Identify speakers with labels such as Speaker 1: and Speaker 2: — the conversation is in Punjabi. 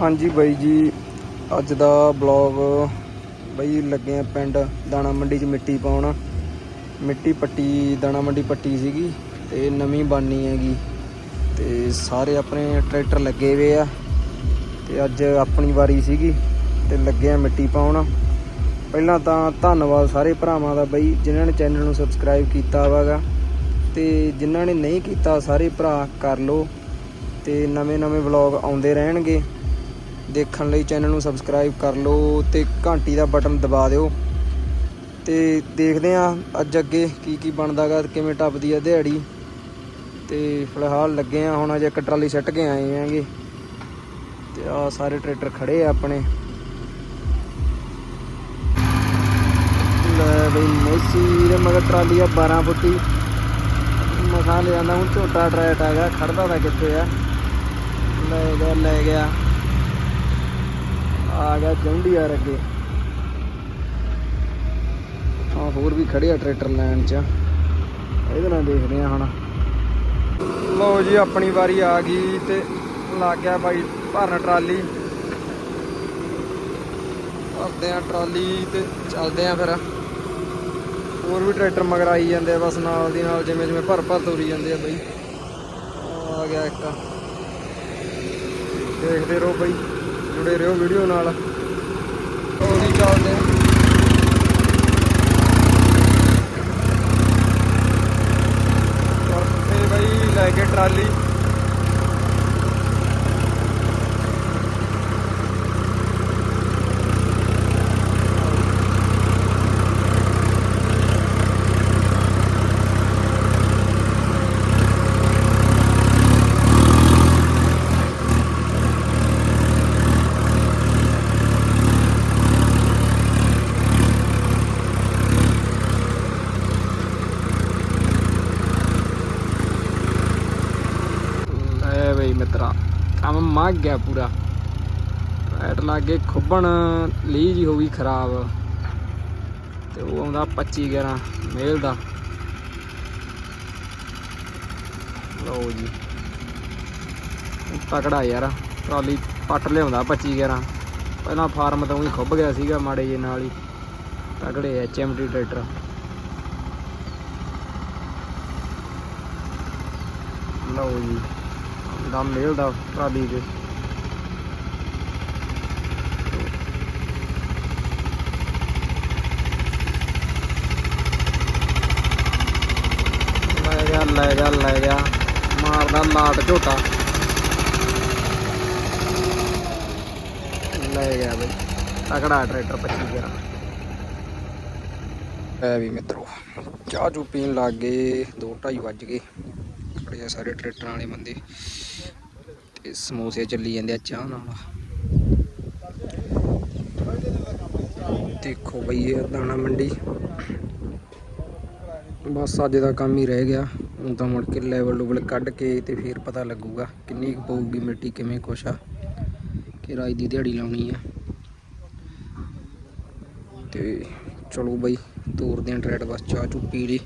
Speaker 1: ਹਾਂਜੀ ਬਾਈ ਜੀ, ਅੱਜ ਦਾ ਬਲੌਗ ਬਈ ਲੱਗੇ ਆ ਪਿੰਡ ਦਾਣਾ ਮੰਡੀ 'ਚ ਮਿੱਟੀ ਪਾਉਣ। ਮਿੱਟੀ ਪੱਟੀ, ਦਾਣਾ ਮੰਡੀ ਪੱਟੀ ਸੀਗੀ ਤੇ ਨਵੀਂ ਬਾਨੀ ਹੈਗੀ। ਤੇ ਸਾਰੇ ਆਪਣੇ ਟਰੈਕਟਰ ਲੱਗੇ ਹੋਏ ਆ ਤੇ ਅੱਜ ਆਪਣੀ ਵਾਰੀ ਸੀਗੀ ਤੇ ਲੱਗੇ ਆ ਮਿੱਟੀ ਪਾਉਣ। ਪਹਿਲਾਂ ਤਾਂ ਧੰਨਵਾਦ ਸਾਰੇ ਭਰਾਵਾਂ ਦਾ ਬਈ ਜਿਨ੍ਹਾਂ ਨੇ ਚੈਨਲ ਨੂੰ ਸਬਸਕ੍ਰਾਈਬ ਕੀਤਾ ਵਾਗਾ ਤੇ ਜਿਨ੍ਹਾਂ ਨੇ ਨਹੀਂ ਕੀਤਾ ਸਾਰੇ ਭਰਾ ਕਰ ਲਓ ਤੇ ਨਵੇਂ-ਨਵੇਂ ਵਲੌਗ ਆਉਂਦੇ ਰਹਿਣਗੇ। ਦੇਖਣ ਲਈ ਚੈਨਲ ਨੂੰ ਸਬਸਕ੍ਰਾਈਬ ਕਰ ਲਓ ਤੇ ਘੰਟੀ ਦਾ ਬਟਨ ਦਬਾ ਦਿਓ। ਤੇ ਦੇਖਦੇ ਆ ਅੱਜ ਅੱਗੇ ਕੀ ਕੀ ਬਣਦਾਗਾ ਕਿਵੇਂ ਟੱਪਦੀ ਆ ਦਿਹਾੜੀ। ਤੇ ਫਿਲਹਾਲ ਲੱਗੇ ਆ ਹੁਣ ਅਜੇ ਇੱਕ ਟਰਾਲੀ ਸੱਟ ਕੇ ਆਏ ਆਂਗੇ ਤੇ ਆ ਸਾਰੇ ਟਰੈਕਟਰ ਖੜੇ ਆ ਆਪਣੇ। ਲੈ ਬਈ ਮੈਸੀ ਦੇ ਮਗਰ ਟਰਾਲੀ ਆ 12 ਫੁੱਟੀ। ਮਸਾਂ ਲੈ ਜਾਂਦਾ ਹੁਣ ਝੋਟਾ ਟਰੈਟ ਹੈਗਾ, ਖੜਦਾ ਤਾਂ ਕਿੱਥੇ ਆ। ਲੈ ਗਿਆ ਲੈ ਗਿਆ। ਆ ਗਿਆ ਜੰਡੀ ਅੱਗੇ। ਆ ਹੋਰ ਵੀ ਖੜੇ ਆ ਟਰੈਕਟਰ ਲੈਣ 'ਚ। ਇਹਦੇ ਨਾਲ ਦੇਖਦੇ ਆ ਹੁਣ। ਲਓ ਜੀ, ਆਪਣੀ ਵਾਰੀ ਆ ਗਈ ਤੇ ਲੱਗ ਗਿਆ ਬਾਈ ਭਰਨ ਟਰਾਲੀ। ਭਰਦੇ ਆ ਟਰਾਲੀ ਤੇ ਚੱਲਦੇ ਆ ਫਿਰ। ਹੋਰ ਵੀ ਟਰੈਕਟਰ ਮਗਰ ਆਈ ਜਾਂਦੇ ਆ, ਬਸ ਨਾਲ ਦੀ ਨਾਲ ਜਿਵੇਂ ਜਿਵੇਂ ਭਰ ਭਰ ਤੋਰੀ ਜਾਂਦੇ ਆ ਬਈ। ਆ ਗਿਆ ਇੱਕ। ਦੇਖਦੇ ਰਹੋ ਬਈ। ਜੁੜੇ ਰਹੋ ਵੀਡੀਓ ਨਾਲ। ਉਹਦੀ ਚੱਲਦੇ ਆ ਤੇ ਬਈ ਲੈ ਕੇ ਟਰਾਲੀ ਲੈ ਬਈ ਮਿੱਤਰਾ, ਕੰਮ ਮੱਗ ਗਿਆ ਪੂਰਾ। ਟਾਇਰ ਲੱਗੇ ਖੁੱਬਣ ਲੀ ਜੀ ਹੋ ਗਈ ਖਰਾਬ। ਤੇ ਉਹ ਆਉਂਦਾ 25 11 ਮੇਲ ਦਾ। ਲਓ ਜੀ। ਤਕੜਾ ਯਾਰ, ਟਰਾਲੀ ਪੱਟ ਲਿਆਉਂਦਾ 25 11 ਪਹਿਲਾਂ ਫਾਰਮ ਤੋਂ ਹੀ ਖੁੱਬ ਗਿਆ ਸੀਗਾ ਮਾੜੇ ਜੇ ਨਾਲ ਹੀ। ਤਕੜੇ ਐਚਐਮਟੀ ਟਰੈਕਟਰ। ਲਓ ਜੀ। ਦਮ ਮਿਲਦਾ ਟਰਾਲੀ ਦੇ ਲੈ ਗਿਆ ਲੈ ਗਿਆ ਲੈ ਗਿਆ ਮਾਰਦਾ ਲਾਟ ਝੋਟਾ। ਲੈ ਗਿਆ ਬਈ। ਤਕੜਾ ਟਰੈਕਟਰ 25 ਗਿਆ ਐ ਵੀ ਮਿੱਤਰੋ, ਚਾਹ ਚੂ ਪੀਣ ਲੱਗ ਗਏ 2:30 ਵੱਜ ਗਏ। ਖੜੇ ਆ ਸਾਰੇ ਟਰੈਕਟਰਾਂ ਵਾਲੇ ਬੰਦੇ। ਤੇ ਸਮੋਸੇ ਚੱਲੀ ਜਾਂਦੇ ਆ ਚਾਹ ਨਾਲ। ਦੇਖੋ ਬਈ ਇਹ ਦਾਣਾ ਮੰਡੀ। ਬਸ ਅੱਜ ਦਾ ਕੰਮ ਹੀ ਰਹਿ ਗਿਆ। ਹੁਣ ਤਾਂ ਮੁੜ ਕੇ ਲੈਵਲ ਲੂਵਲ ਕੱਢ ਕੇ ਤੇ ਫਿਰ ਪਤਾ ਲੱਗੂਗਾ ਕਿੰਨੀ ਕੁ ਪਊਗੀ ਮਿੱਟੀ, ਕਿਵੇਂ ਕੁਛ ਆ, ਕਿ ਰਾਜ ਦੀ ਦਿਹਾੜੀ ਲਾਉਣੀ ਆ। ਤੇ ਚਲੋ ਬਈ ਤੋਰਦੇ ਆਂ ਟਰੈਡ ਬਸ ਚਾਹ ਚੁੱਪੀ ਪੀ ਲਈ